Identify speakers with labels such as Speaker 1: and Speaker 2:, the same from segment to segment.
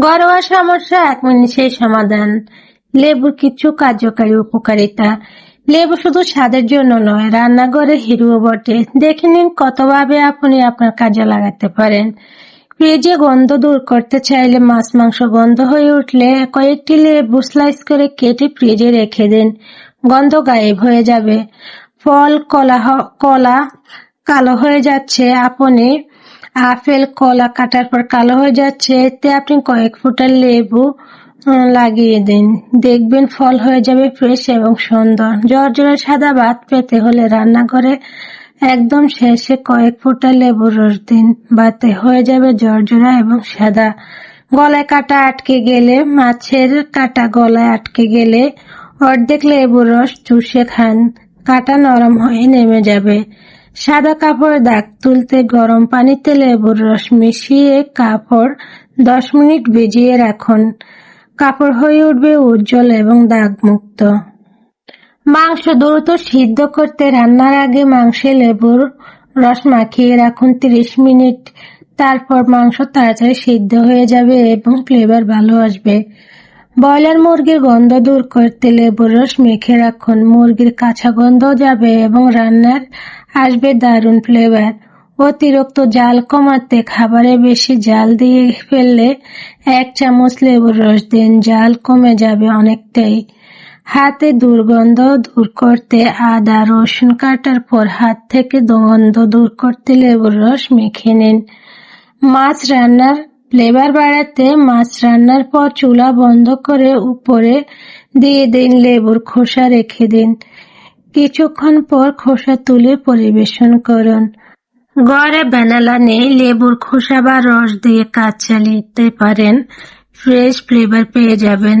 Speaker 1: ঘরোয়া সমস্যা, এক মিনিটেই সমাধান। লেবুর কিছু কার্যকারী উপকারিতা। লেবু শুধু স্বাদের জন্য নয়, রান্নাঘরে হিরোও বটে। দেখে নিন কতভাবে আপনি আপনার কাজে লাগাতে পারেন। ফ্রিজে গন্ধ দূর করতে চাইলে মাছ মাংস গন্ধ হয়ে উঠলে কয়েকটি লেবু স্লাইস করে কেটে ফ্রিজে রেখে দিন। গন্ধ গায়েব হয়ে যাবে। ফল কলা কলা কালো হয়ে যাচ্ছে। আপনি আপেল, কলা কাটার পর কালো হয়ে যাচ্ছে। এতে আপনি কয়েক ফুটা লেবু লাগিয়ে দিন। দেখবেন ফল হয়ে যাবে ফ্রেশ এবং সুন্দর। জ্বর জর্জরা সাদা ভাত পেতে হলে রান্নাঘরে একদম শেষে কয়েক ফোঁটা লেবুর রস দিন। বাতে হয়ে যাবে জর্জরা এবং সাদা। গলায় কাটা আটকে গেলে, মাছের কাটা গলায় আটকে গেলে অর্ধেক লেবুর রস চুষে খান। কাটা নরম হয়ে নেমে যাবে। সাদা কাপড়ে দাগ তুলতে গরম পানিতে লেবুর রস মিশিয়ে কাপড় দশ মিনিট ভিজিয়ে রাখুন। কাপড় হয়ে উঠবে উজ্জ্বল এবং দাগমুক্ত। মাংস দ্রুত সিদ্ধ করতে রান্নার আগে মাংসে লেবুর রস মাখিয়ে রাখুন 30 মিনিট। তারপর মাংস তাড়াতাড়ি সিদ্ধ হয়ে যাবে এবং ফ্লেভার ভালো আসবে। ব্রয়লার মুরগির গন্ধ দূর করতে লেবুর রস মেখে রাখুন। মুরগির কাঁচা গন্ধ যাবে এবং রান্নার আসবে দারুণ ফ্লেভার অতিরিক্ত জাল কমাতে খাবারে বেশি জাল দিয়ে ফেললে এক চামচ লেবুর রস দিন, জাল কমে যাবে অনেকটাই। হাতে দুর্গন্ধ দূর করতে আদা, রসুন কাটার পর হাত থেকে গন্ধ দূর করতে লেবুর রস মেখে নিন। মাছ রান্নার ফ্লেভার বাড়াতে মাছ রান্নার পর চুলা বন্ধ করে উপরে দিয়ে দিন লেবুর খোসা রেখে দিন। কিছুক্ষণ পর খোসা তুলে পরিবেশন করুন। ঘরে ভ্যানিলা নেই, লেবুর খোসা বা রস দিয়ে কাজ চালিয়ে পারেন। ফ্রেশ ফ্লেভার পেয়ে যাবেন।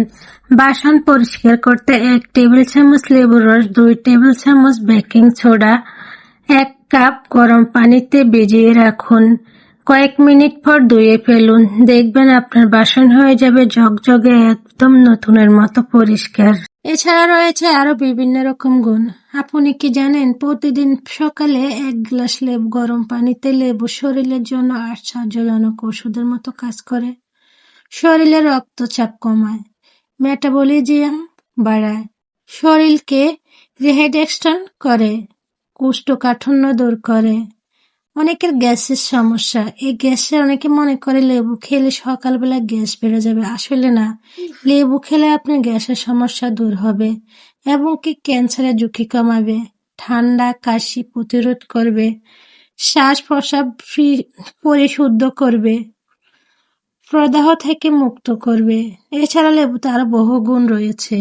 Speaker 1: বাসন পরিষ্কার করতে এক টেবিল চামচ লেবুর রস, দুই টেবিল চামচ বেকিং সোডা, এক কাপ গরম পানিতে ভিজিয়ে রাখুন। কয়েক মিনিট পর ধুয়ে ফেলুন। দেখবেন আপনার বাসন হয়ে যাবে ঝকঝকে একদম নতুনের মতো পরিষ্কার। এছাড়া রয়েছে আরও বিভিন্ন রকম গুণ। আপনি কি জানেন, প্রতিদিন সকালে এক গ্লাস লেবু, গরম পানিতে লেবু শরীরের জন্য আশ্চর্যজনক ওষুধের মতো কাজ করে। শরীরে রক্তচাপ কমায় মেটাবলিজিয়াম বাড়ায়, শরীরকে রিহাইড্রেশন করে, কোষ্ঠকাঠিন্য দূর করে। অনেকের গ্যাসের সমস্যা। এই গ্যাসে অনেকে মনে করে লেবু খেলে সকালবেলা গ্যাস বেড়ে যাবে। আসলে না। লেবু খেলে আপনার গ্যাসের সমস্যা দূর হবে এবং কি ক্যান্সারের ঝুঁকি কমাবে। ঠান্ডা, কাশি প্রতিরোধ করবে। শ্বাস প্রশ্বাস পরিশুদ্ধ করবে। প্রদাহ থেকে মুক্ত করবে। এছাড়া লেবুতে আরও বহু গুণ রয়েছে।